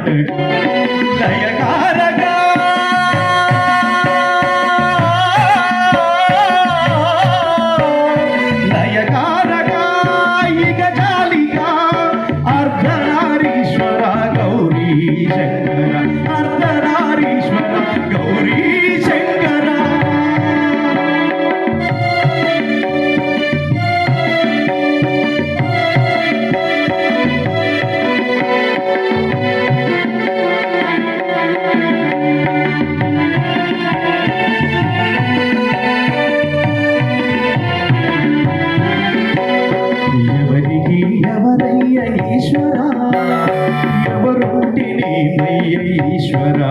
ఒకటి దయకారగా దయకారగా ఇక జాలిగా అర్ధనారీశ్వర గౌరీ శక్తి. నయ్య ఈశ్వరా ఎవరుంటి నీ నయ్య ఈశ్వరా?